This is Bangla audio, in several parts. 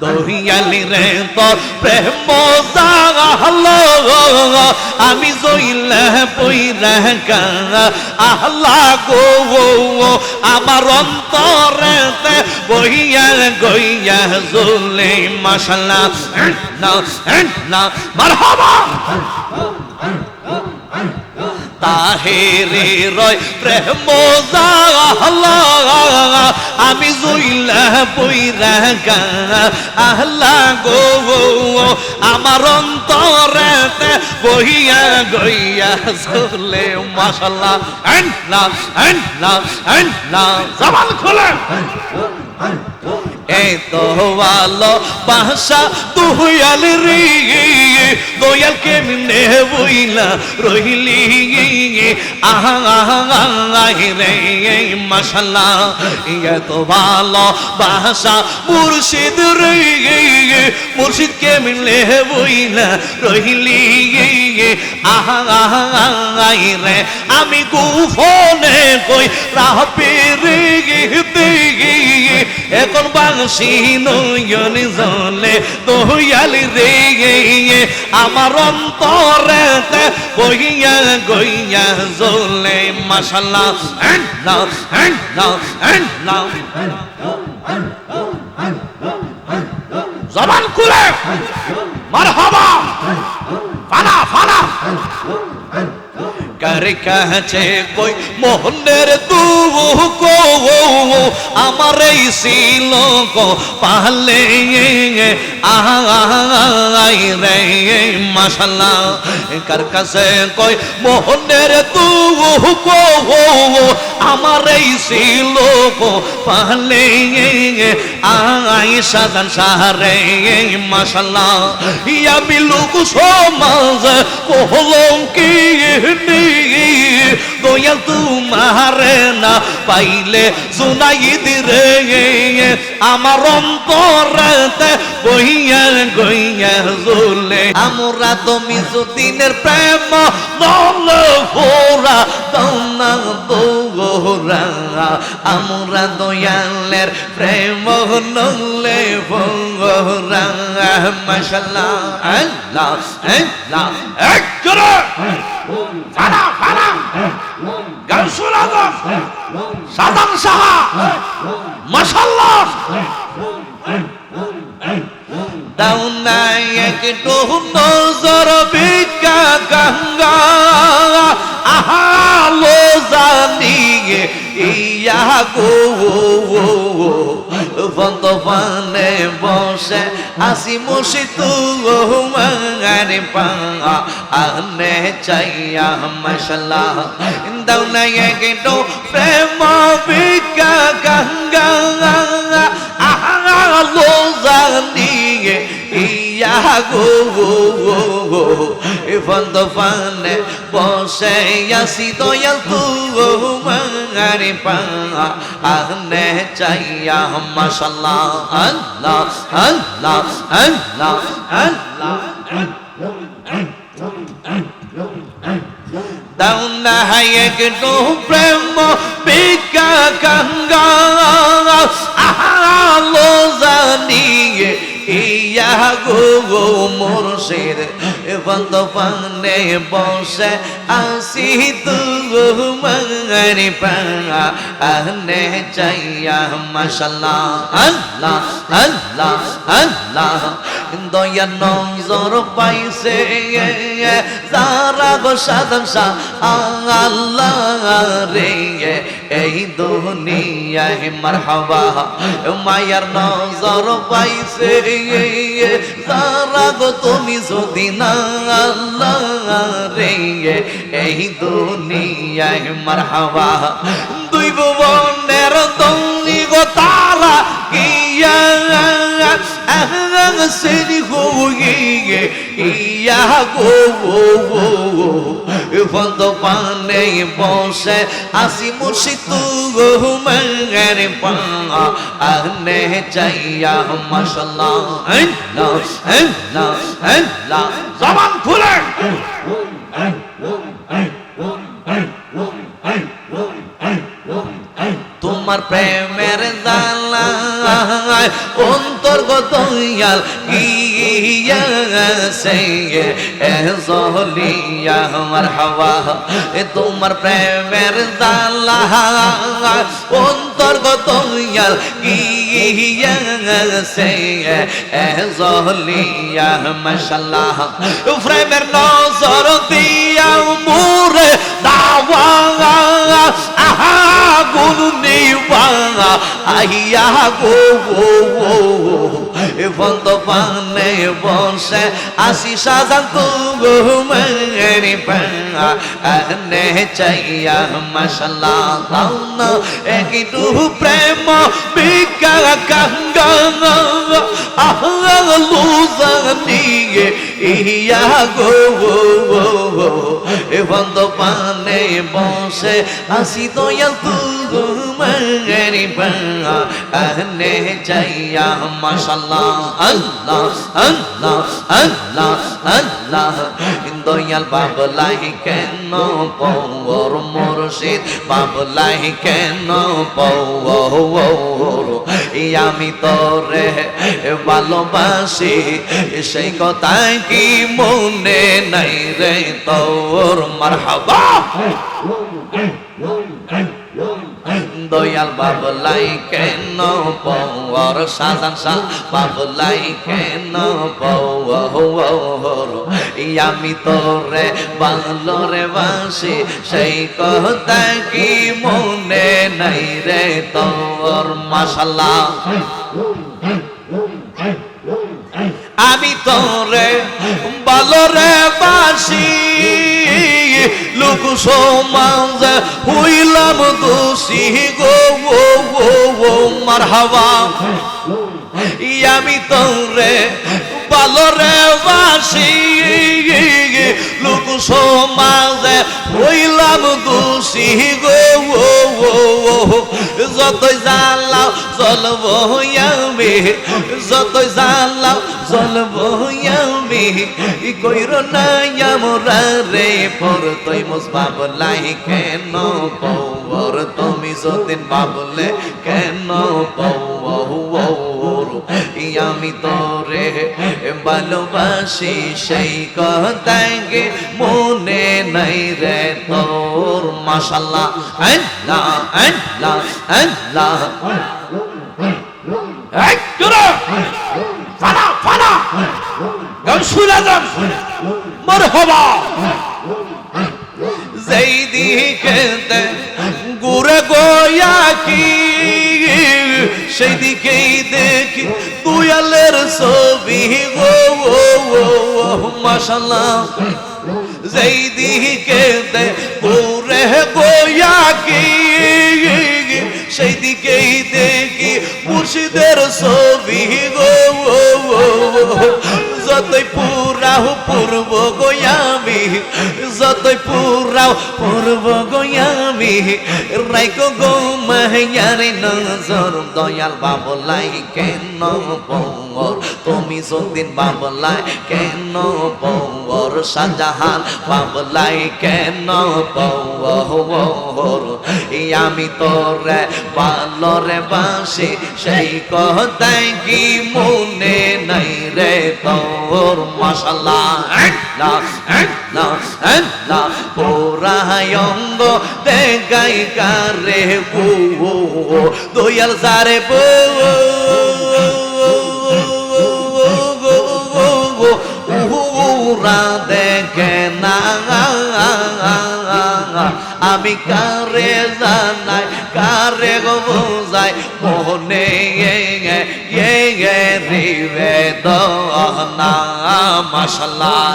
দহিয়ালি রে তোর প্রেম জাগালো আমি জইলে পইরা আহলা গো আমার অন্তরেতে বইয়া গইয়া জুলে, মাশাল্লাহ না না মারহাবা! তাহেরে রয় প্রেম আমি জুইলা বইরা গা আহলা গো আমার অন্তরেতে বহিয়া গইয়া চলে, মাশাল্লাহ। না না না জবান খোলে এ তো ভালো বাসা তুহিয়াল রে। দয়াল কেমনে বইলা রহিলি আহা রে, মশাল্লাহ। এ তো ভালো বাসা মুর্শিদ রে। মুর্শিদ কেমনে বইলা রহিলি আহা রে। আমি গুফনে কই রাপে রে এখন বাংশি নয়ন জলে দয়াল রে আমার অন্তরে বইয়া গইয়া জলে মাশাল্লাহ। না না না জবান খুলে। মারহাবা। ফানা ফানা কার কাছে কই? মোহনের দুঃখ আমার এই গো, পালে আই, রে মাশাল্লাহ। কার কাছে কই? মোহনের দুঃখ আমার এই গো, পালে আই সাদান সাহারে মাশাল্লাহ। ইয়া বিলুক সমাজ কহলম কি দয়াল তোমার না পাইলে জুনাই দিরে আমার অন্তরতে বইয়া গইয়া জুলে আমরা তুমি যদিনের প্রেম নল ফোরা দৌনা দৌরা আমরা দয়ালের প্রেম নলে ফোরা মাশাল্লাহ আল্লাহ আল্লাহ, এক করে ফানা ফানা গাউসুল আজম সাদাম সাহা। মাশাল্লাহ দাও না একটু নজর বিকা গঙ্গা। জানিয়ে ইয়া গো বন্ধ পানে বসে আসি মুসি তু মারে পা আনে চাইয়া মশলা দাও না একটু প্রেম বিকা গঙ্গা। আহালো জানিয়ে। ইয়া গো বন্ধ পানে বসে আসি দয়াল তু মারে পা। আনে চাইয়া মশলা আল্লাহ আল্লাহ আল্লাহ আল্লাহ। দাও না হাই একটু প্রেম বিকা গঙ্গা আলো জানিয়ে, ইয়া গো গো মুর্শিদ বন্ধ পানে বসে আসি তু মারি পা আনে চাইয়া, মাশাল্লাহ, আল্লাহ আল্লাহ আল্লাহ। দয়া নজর পাইছে, যারা গো সাধন আল্লাহ রে এই দুনিয়ায় মারহাবা। মায়ার নজর পাইছে, যারা গো তুমি যদি না আল্লাহ রে এই দুনিয়ায় মারহাবা। দুই ভুবনের দৌড়ি গো তারা গিয়া সেরি হয়ে ইয়া গো বন্ধ পানে বসে আসি মুসি তু গো মেরে পা আনে চাইয়া মশলা জবান খুলে তোমার প্রেমের জালায় অন্তর্গত ইয়াল গিয়াছে এ জহলিয়া আমার হাওয়া। এ তোমার প্রেমের জালায় অন্তর্গত ইয়াল গিয়াছে এ জহলিয়া মাশাল্লাহ প্রেমের নজর দিয়া মুরে দাওয়া নিবা আইয়া গো গো গো এ বন্ধ পানে বসে আসি সাজান তু গো মেরি পা আনে চাইয়া মাশাল্লাহ দাও না একটু প্রেম, বিকা গঙ্গা আহা লুজানিয়ে ইয়া গো গো গো গো। এ বন্ধ পানে বসে আসি দয়াল তু পা আনে চাইয়া মাশাল্লাহ আল্লাহ আল্লাহ আল্লাহ আল্লাহ দয়াল বাবলাই কেন পৌর মুর্শিদ বাবলাই কেন পৌর আমি তোরে ভালোবাসি সেই কথা কি মনে নাই রে তোর মারহাবা দয়াল বাবলাই কেন পৌর সাজান শাহ বাবলাই কেন পৌর আমি তোরে বাংলোরে বাসি সেই কথা কি মনে নাই রে তোর? মাসাল্লাহ আমি তোরে বলরে বাসি লোক সমাজ হইলাম দোষী গো গো গো গো মার হাওয়া আমি তোরে, বলরে বাসি। লোক সমাজে হইলাম দোষী গো গো গো যতই জানলাম চলব আমি যতই জানলাম চলব আমি কইর নাই আমরা রে পর তুই মুস বাবলাই কেন পৌর তুমি যদিন বাবলে কেন পৌর আমি তোরে ভালোবাসি, সেই কথাকে মনে নাই রে তোর? মাশাল্লাহ, আল্লাহ আল্লাহ আল্লাহ। ফানা ফানা গমসুল আজম মারহাবা। গুড়ে গোয়া কি সেই দিকেই দেখি তুয়ালের ছবি। গো মাশাল্লাহ যেই দিকে গুড়ে গোয়া কি সেই দিকেই দেখি মুর্শিদের ছবি গো যতই পুরাহ পূর্ব গোয়ামি যতই পুরাহ পূর্ব গোয়ামি রাইকো গো মাহিয়ারে নজর, দয়াল বাবলাই কেন পৌর তুমি যদিন বাবলাই কেন শাহজাহান বাবলাই কেন পৌর আমি তোরে পালরে বাসি, সেই কথাই কি মনে নাই রে তোর? মশালা না না পোরায়ঙ্গ দেখাই কারে বু দয়াল সারে বো উরা দেখে আমি কারে জানাই, কারে গো বোঝাই, মনে রিবে দনা মাসাল্লাহ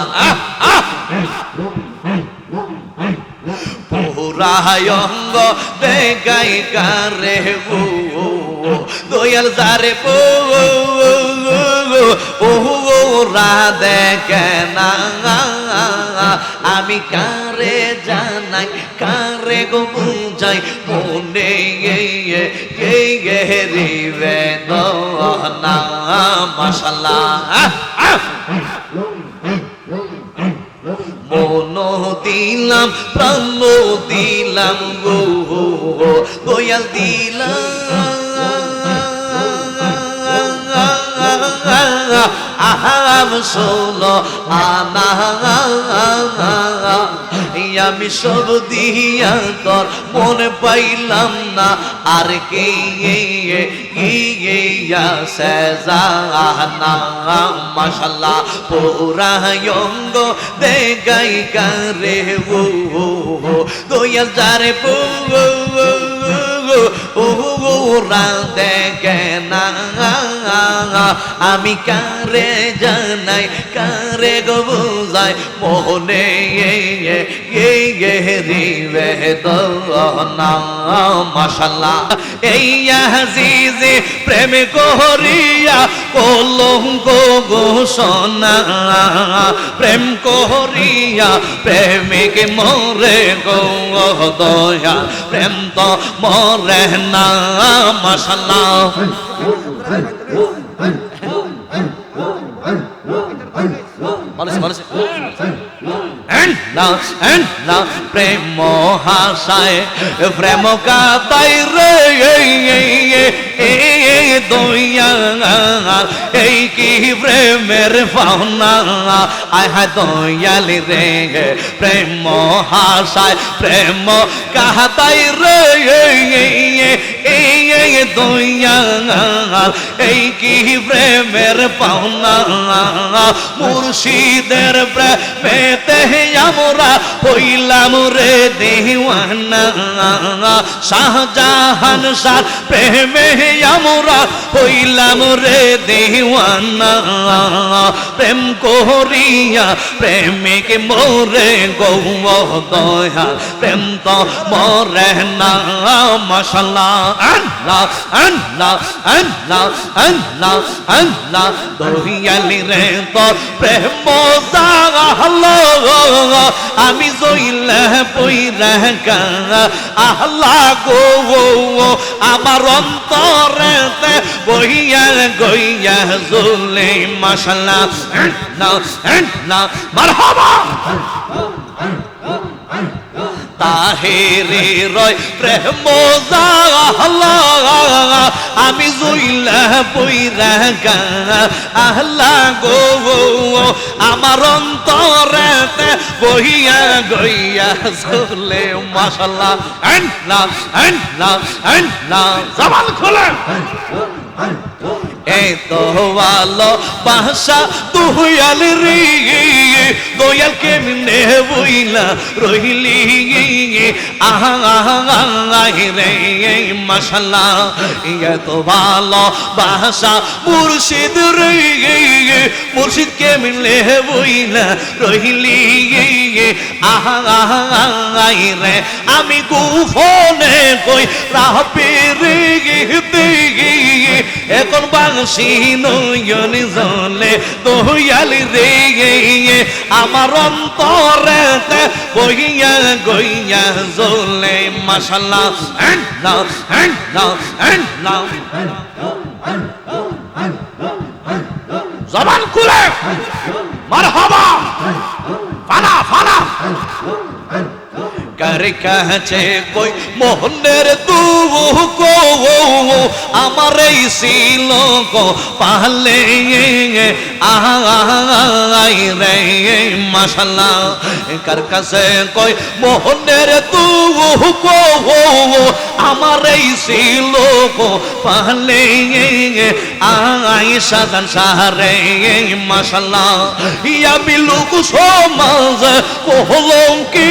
পুরায়ঙ্গ দেখাই কারে বু দয়াল জারে বু ওরা দেখে না আমি কারে জানাই, কারে গো বুঝাই, মনে রিবে দনা মাসাল্লাহ মন দিলাম প্রাণ দিলাম গো দয়াল দিলাম। আহাম ষোলো আনা আমি সব দিয়া তোর মনে পাইলাম না। আর কে সেজানা মাশাল্লাহ। পুরায়ঙ্গ দে গাই কারে ও দয়াল যারে বু ওরা দেখে না আমি কারে জানাই, কারে গো বুঝাই, মোহনে রিবে তো, না, মাশাল্লাহ। এই আজিজে প্রেম করিয়া কলঙ্ক ঘোষণা, প্রেম করিয়া প্রেমিক মরে গো দয়া, প্রেম তো মরে না, মাশাল্লাহ। മനസ്സ് മനസ്സ് না প্রেম হাসায়, প্রেম কাতাই রে দইয়া এই কি প্রেমের পাওনা আয়, হায় দয়ালি রে, প্রেম হাসায়, প্রেম কাতাই রে, এই দইয়া এই কি প্রেমের পাওনা মুর্শিদের প্রেমেতে আমরা হইলাম রে দেওয়ানা। শাহজাহান সার প্রেমে আমরা হইলাম রে দেওয়ানা। প্রেম করিয়া প্রেমিক মোরে গৌ দয়া প্রেম তো মরে না মশলা আল্লাহ আল্লাহ আল্লাহ আল্লাহ আল্লাহ। দহিয়ালি রে তোর প্রেম হলো। আমি জইলা পইরা আহ্লা গো আমার অন্তরেতে বইয়া গইয়া জুলে মশলা না না মারহাবা। তাহেরে রয় প্রেম আমি জইলা বইরা গা আহ্লা গো আমার অন্তরেতে বহিয়া গইয়া চলে মশলা জবান খোলে এই তো ভালো বাসা তুহিয়াল রে, দয়াল কেমনে বইলা রহিলি আহাই রে মশলা এত ভালো বাসা, মুর্শিদ রে, মুর্শিদ কেমনে বইলা রহিলি আহাই রে, আমি গুফনে এখন বাংশি নয়ন জলে দয়ালি রে। আমার অন্তরে বইয়া গইয়া জলে না জবান খুলে। মার হবা ফানা ফানা। কার কাছে কই মোহনের দুঃখ আমার এই ছিল পাহলে আই রে মশলা কার কাছে কই, মোহনের দুঃখ আমার এই ছিল পাহলে আই সাদান সারে মশলা ইয়া বিলুক সমাজ কহলঙ্কি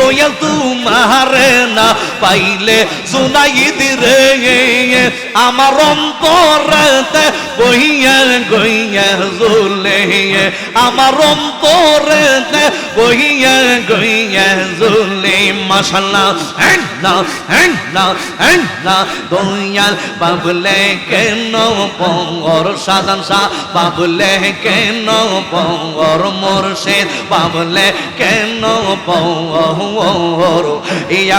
দয়াল তোমার না পাইলে শোনাই দিরে আমার অন্তরতে বইয়া গইয়া জুলে, আমার অন্তরতে বইয়া গইয়া জুলে। মশলা না না না দয়াল বাবলে কেন পঙ্গর সাজান সা বাবলে কেন পঙ্গর মোরশেদ? বাবলে কেন পঙ্গর এই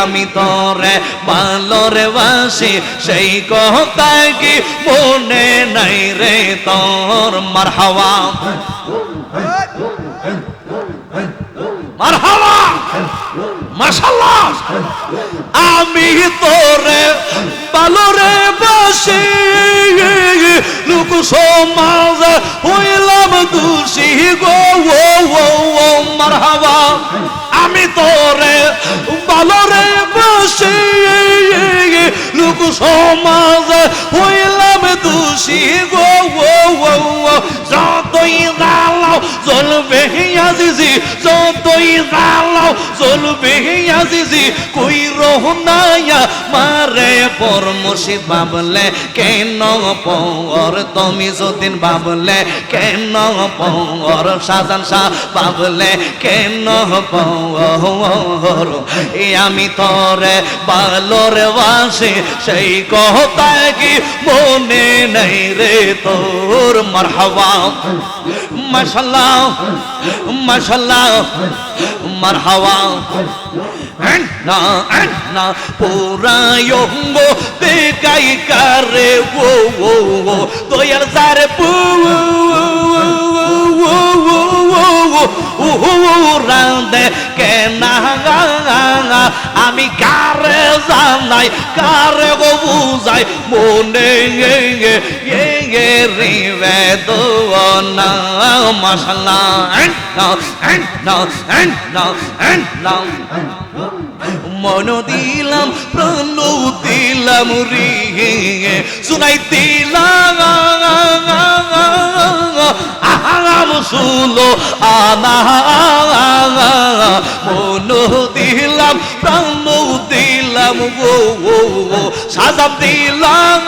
আমি তোরে পালরে বাসি, সেই কথা কি মনে নাই রে তোর? মার হাওয়া আমি তোরে বালরে বসে, লোক সমাজ হইলাম দোষী গো। জ্বলবে আজিজি যতই জ্বালাও জ্বলবে আজিজি কই রহনায়া মারে পর মুর্শিদ বাবলে কেন পর তুমি যদিন বাবলে কেন পর সাজান শাহ বাবলে কেন পর? আমি তরে বালোর বাসে, সেই কথা কি মনে নেই রে তোর? মারহাবা, মাশাল্লাহ মাশাল্লাহ মারহাবা না না পুরায়ঙ্গ দেখাই কারে ও ও ও তোয়ার সারে পু রান্দে কেনা আমি কারে জানাই, কারে গো বুঝাই? মনে রিবে দো না মন দিলাম, প্রাণ দিলাম রে শুনাই দিলাম। আহাম শুলো আনা মন দিলাম প্রাণ দিলাম গো সাদাম দিলাম।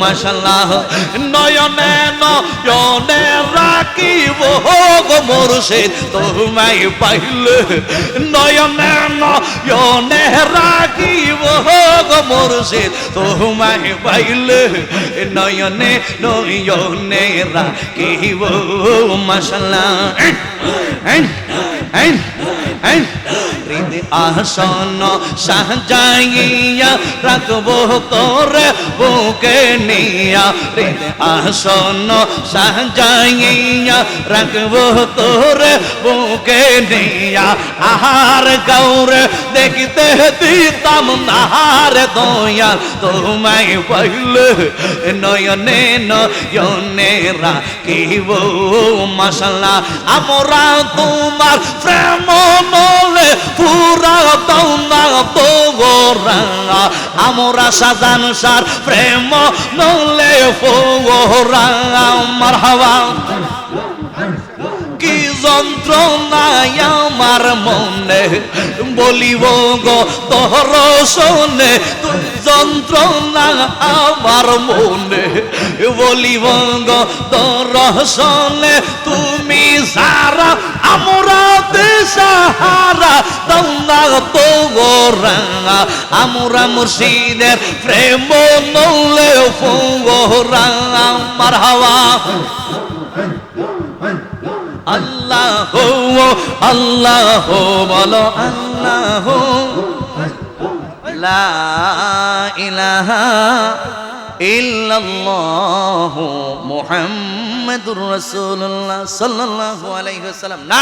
মাশাল্লাহ নয়নে নয়নে রাখিব গো মুর্শিদ, তোমায় পাইলে। নয়নে নয়নে রাখিব গো মুর্শিদ, তোমায় পাইলে। নয়নে নয়নে রাখিব মাশাল্লাহ হৃদ আসন সাজাইয়া রাখব তোরে বুকে নিয়া। হৃদ আসন সাজাইয়া রাখব তোরে বুকে নিয়া। আহার গৌরে দেখতে দিতাম নাহার দয়া তোমায় পাইলে নয়নে নয়নে রাখিব। মশলা আমরা তোমার প্রেম নলে পুরা দৌনা তোরা আমরা সাজান সার প্রেম নলে ফোরা আমার কি যন্ত্রণায় আমার মনে বলিব গো তোর শোনে যন্ত্রণা আমার মনে বলিব গো তোর শোনে, তুমি সারা আমরা দেশাহারা দৌনা তো গোরা আমরা মুর্শিদের প্রেম নলে ফোরা আমার হাওয়া। আল্লাহ আল্লাহ আল্লাহ বলো আল্লাহ হো ইলাহা ইল্লাল্লাহু মুহাম্মাদুর রাসূলুল্লাহ সাল্লাল্লাহু আলাইহি ওয়াসাল্লাম। না